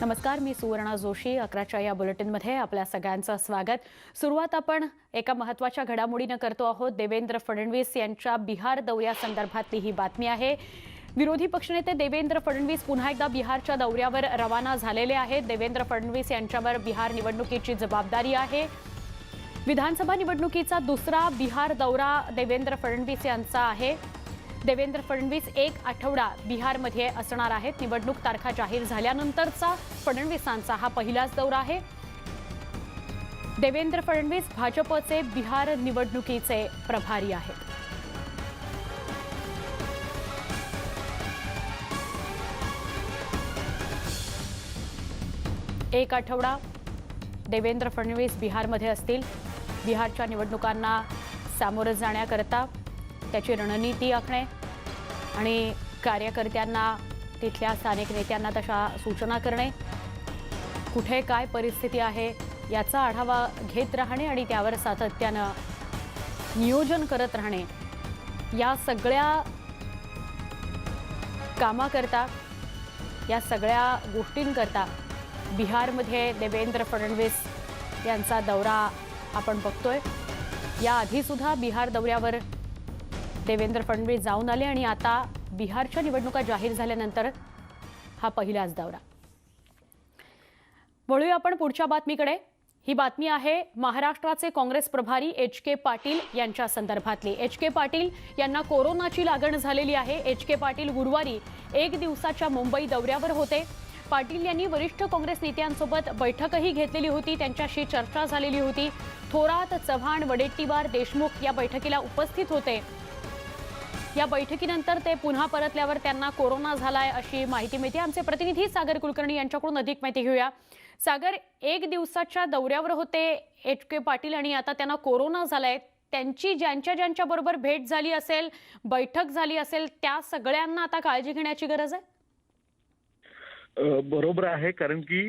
नमस्कार मी सुवर्णा जोशी. अकराच्या या बुलेटिनमध्ये आपल्या सगळ्यांचं स्वागत. सुरुवात आपण एका महत्त्वाच्या घडामोडीनं करतो आहोत. देवेंद्र फडणवीस यांच्या बिहार दौऱ्यासंदर्भातली ही बातमी आहे. विरोधी पक्षनेते देवेंद्र फडणवीस पुन्हा एकदा बिहारच्या दौऱ्यावर रवाना झालेले आहेत. देवेंद्र फडणवीस यांच्यावर बिहार निवडणुकीची जबाबदारी आहे. विधानसभा निवडणुकीचा दुसरा बिहार दौरा देवेंद्र फडणवीस यांचा आहे. देवेंद्र फडणवीस एक आठवडा बिहारमध्ये असणार आहेत. निवडणूक तारखा जाहीर झाल्यानंतरचा फडणवीसांचा हा पहिलाच दौरा आहे. देवेंद्र फडणवीस भाजपचे बिहार निवडणुकीचे प्रभारी आहेत. एक आठवडा देवेंद्र फडणवीस बिहारमध्ये असतील. बिहारच्या निवडणुकांना सामोरं जाण्याकरता त्याची रणनीती आखणे आणि कार्यकर्त्यांना तिथल्या स्थानिक नेत्यांना तशा सूचना करणे. कुठे काय परिस्थिती आहे याचा आढावा घेत राहणे आणि त्यावर सातत्यानं नियोजन करत राहणे. या सगळ्या कामाकरता या सगळ्या गोष्टींकरता बिहारमध्ये देवेंद्र फडणवीस यांचा दौरा आपण बघतोय. याआधीसुद्धा बिहार दौऱ्यावर देवेंद्र फडणवीस जाऊन आले आणि आता बिहारच्या निवडणुका जाहीर झाल्यानंतर हा पहिलाच दौरा. वळूया आपण पुढच्या बातमीकडे. ही बातमी आहे महाराष्ट्राचे काँग्रेस प्रभारी एच के पाटील यांच्या संदर्भातली. एच के पाटील यांना कोरोनाची लागण झालेली आहे. एच के पाटील गुरुवारी एक दिवसाच्या मुंबई दौऱ्यावर होते. पाटील यांनी वरिष्ठ काँग्रेस नेत्यांसोबत बैठकही घेतलेली होती. त्यांच्याशी चर्चा झालेली होती. थोरात चव्हाण वडेट्टीवार देशमुख या बैठकीला उपस्थित होते. या बैठकीनंतर ते पुन्हा परतल्यावर त्यांना कोरोना झालाय अशी माहिती मिळते. आमचे प्रतिनिधी सागर कुलकर्णी यांच्याकडून अधिक माहिती घेऊया. सागर एक दिवसाच्या दौऱ्यावर होते एच के पाटील आणि आता त्यांना कोरोना झालाय. त्यांची ज्यांच्या ज्यांच्या बरोबर भेट झाली असेल बैठक झाली असेल त्या सगळ्यांना आता काळजी घेण्याची गरज आहे? बरोबर आहे कारण की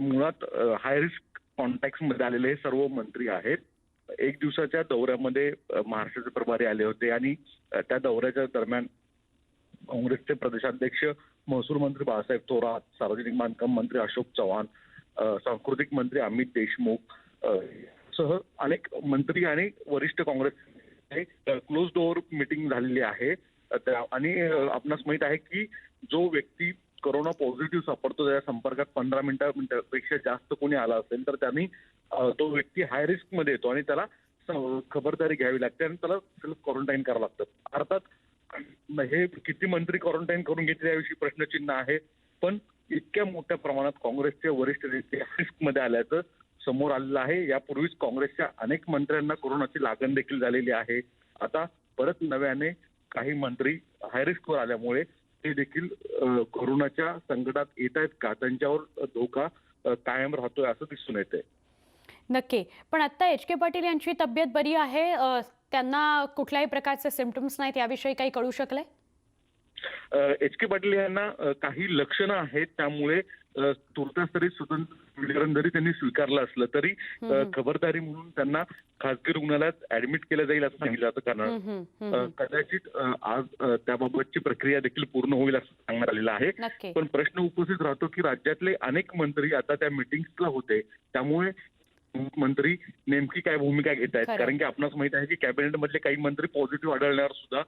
मुळात हाय रिस्क कॉन्टॅक्टमध्ये आलेले सर्व मंत्री आहेत. एक दिवसाच्या दौऱ्यामध्ये महाराष्ट्राचे प्रभारी आले होते आणि त्या दौऱ्याच्या दरम्यान काँग्रेसचे प्रदेशाध्यक्ष महसूल मंत्री बाळासाहेब थोरात सार्वजनिक बांधकाम मंत्री अशोक चव्हाण सांस्कृतिक मंत्री अमित देशमुख सह अनेक मंत्री आणि वरिष्ठ काँग्रेस क्लोज डोअर मिटिंग झालेली आहे. त्या- आणि आपणास माहीत आहे की जो व्यक्ती कोरोना पॉझिटिव्ह सापडतो त्याच्या संपर्कात पंधरा मिनिटापेक्षा जास्त कोणी आला असेल तर त्यांनी तो व्यक्ती हाय रिस्कमध्ये येतो आणि त्याला खबरदारी घ्यावी लागते आणि त्याला सेल्फ क्वारंटाईन करावं लागतं. अर्थात हे किती मंत्री क्वारंटाईन करून घेतले याविषयी प्रश्नचिन्ह आहे पण इतक्या मोठ्या प्रमाणात काँग्रेसचे वरिष्ठ नेते रिस्कमध्ये आल्याचं समोर आलेलं आहे. यापूर्वीच काँग्रेसच्या अनेक मंत्र्यांना कोरोनाची लागण देखील झालेली आहे. आता परत नव्याने काही मंत्री हायरिस्कवर आल्यामुळे ते देखील कोरोनाच्या संकटात येत आहेत का? त्यांच्यावर धोका कायम राहतोय असं दिसून येते नक्की. पण आता एच के पाटील यांची तब्येत बरी आहे. त्यांना कुठल्याही प्रकारचे सिम्टम्स नाहीत याविषयी काही कळू शकलंय? एच के पाटील यांना काही लक्षणं आहेत. त्यामुळे तुर्तास तरी स्वतंत्र विलगीकरण जरी त्यांनी स्वीकारलं असलं तरी. खबरदारी म्हणून त्यांना खासगी रुग्णालयात ऍडमिट केलं जाईल असं सांगितलं जातं कारण. कदाचित आज त्याबाबतची प्रक्रिया देखील पूर्ण होईल असं सांगण्यात आलेलं आहे पण प्रश्न उपस्थित राहतो की राज्यातले अनेक मंत्री आता त्या मिटिंग्सला होते त्यामुळे मंत्री नेमकी काय भूमिका घेत आहेत. कारण की आपणास माहीत आहे की कॅबिनेट मधले काही मंत्री पॉझिटिव्ह आढळल्यावर सुद्धा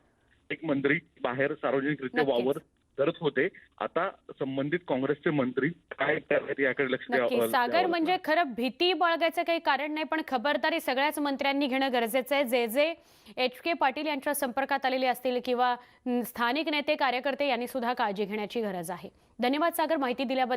एक मंत्री बाहेर सार्वजनिकरित्या. वावर करत होते आता संबंधित काँग्रेसचे मंत्री काय याकडे लक्ष द्यावं नक्की सागर द्यावं म्हणजे खरं भीती बाळगायचं काही कारण नाही पण खबरदारी सगळ्याच मंत्र्यांनी घेणं गरजेचं आहे. जे जे एच के पाटील यांच्या संपर्कात आलेले असतील किंवा न, स्थानिक नेते कार्यकर्ते यांनी सुद्धा काळजी घेण्याची गरज आहे. धन्यवाद सागर माहिती दिल्याबद्दल.